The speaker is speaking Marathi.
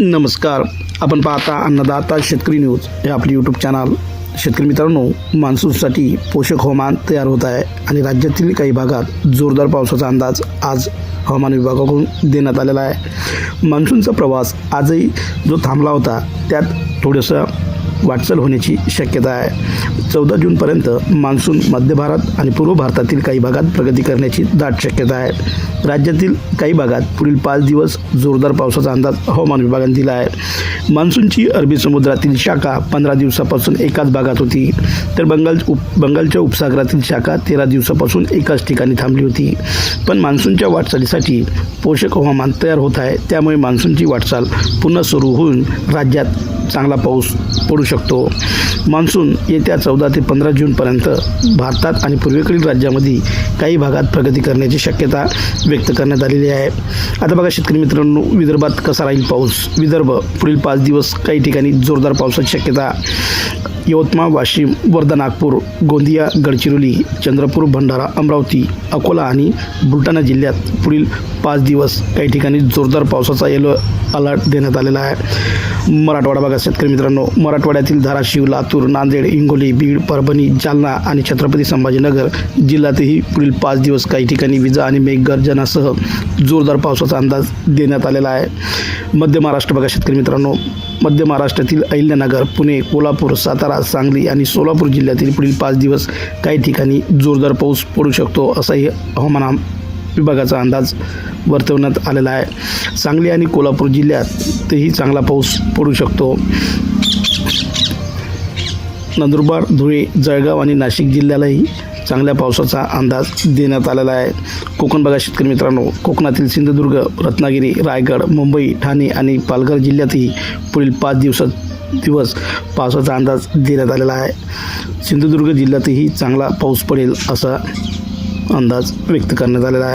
नमस्कार. आपण पाहता अन्नदाता शेतकरी न्यूज हे आपले यूट्यूब चॅनल शेतकरी मित्रांनो मान्सूनसाठी पोषक हवामान तयार होत आहे आणि राज्यातील काही भागात जोरदार पावसाचा अंदाज आज हवामान विभागाकडून देण्यात आलेला आहे. मान्सूनचा प्रवास आजही जो थांबला होता त्यात थोडंसं वाटचाल होण्याची शक्यता आहे. चौदा जूनपर्यंत मान्सून मध्य भारत आणि पूर्व भारतातील काही भागात प्रगती करण्याची दाट शक्यता आहे. राज्यातील काही भागात पुढील पाच दिवस जोरदार पावसाचा अंदाज हवामान विभागाने दिला आहे. मान्सूनची अरबी समुद्रातील शाखा पंधरा दिवसापासून एकाच भागात होती. तर बंगाल उप बंगालच्या उपसागरातील शाखा तेरा दिवसापासून एकाच ठिकाणी थांबली होती. पण मान्सूनच्या वाटचालीसाठी पोषक हवामान तयार होत आहे. त्यामुळे मान्सूनची वाटचाल पुन्हा सुरू होऊन राज्यात चांगला पाऊस पडू शकतो. मान्सून येत्या चौदा ते पंधरा जूनपर्यंत भारतात आणि पूर्वेकडील राज्यामध्ये काही भागात प्रगती करण्याची शक्यता व्यक्त करण्यात आलेली आहे. आता बघा शेतकरी मित्रांनो विदर्भात कसा राहील पाऊस? विदर्भ पुढील पाच दिवस काही ठिकाणी जोरदार पावसाची शक्यता यवतमाळ वाशिम वर्धा नागपूर गोंदिया गडचिरोली चंद्रपूर भंडारा अमरावती अकोला आणि बुलढाणा जिल्ह्यात पुढील पाच दिवस काही ठिकाणी जोरदार पावसाचा येलो अलर्ट देण्यात आलेला आहे. मराठवाडा भागात शेतकरी मित्रांनो. मराठवाड्यातील धाराशिव लातूर नांदेड हिंगोली बीड परभणी जालना आणि छत्रपती संभाजीनगर जिल्ह्यातही पुढील पाच दिवस काही ठिकाणी विजा आणि मेघगर्जनासह जोरदार पावसाचा अंदाज देण्यात आलेला आहे. मध्य महाराष्ट्र भागात शेतकरी मित्रांनो. मध्य महाराष्ट्रातील अहिल्यानगर पुणे कोल्हापूर सातारा सांगली आणि सोलापूर जिल्ह्यातील पुढील पाच दिवस काही ठिकाणी जोरदार पाऊस पडू शकतो असाही हवामान विभागाचा अंदाज वर्तवण्यात आलेला आहे. सांगली आणि कोल्हापूर जिल्ह्यातही चांगला पाऊस पडू शकतो. नंदुरबार धुळे जळगाव आणि नाशिक जिल्ह्यालाही चांगल्या पावसाचा अंदाज देण्यात आलेला आहे. कोकण बघा शेतकरी मित्रांनो कोकणातील सिंधुदुर्ग रत्नागिरी रायगड मुंबई ठाणे आणि पालघर जिल्ह्यातही पुढील पाच दिवसात दिवस पावसाचा अंदाज देण्यात आलेला आहे. सिंधुदुर्ग जिल्ह्यातही चांगला पाऊस पडेल असा अंदाज व्यक्त करण्यात आलेला आहे.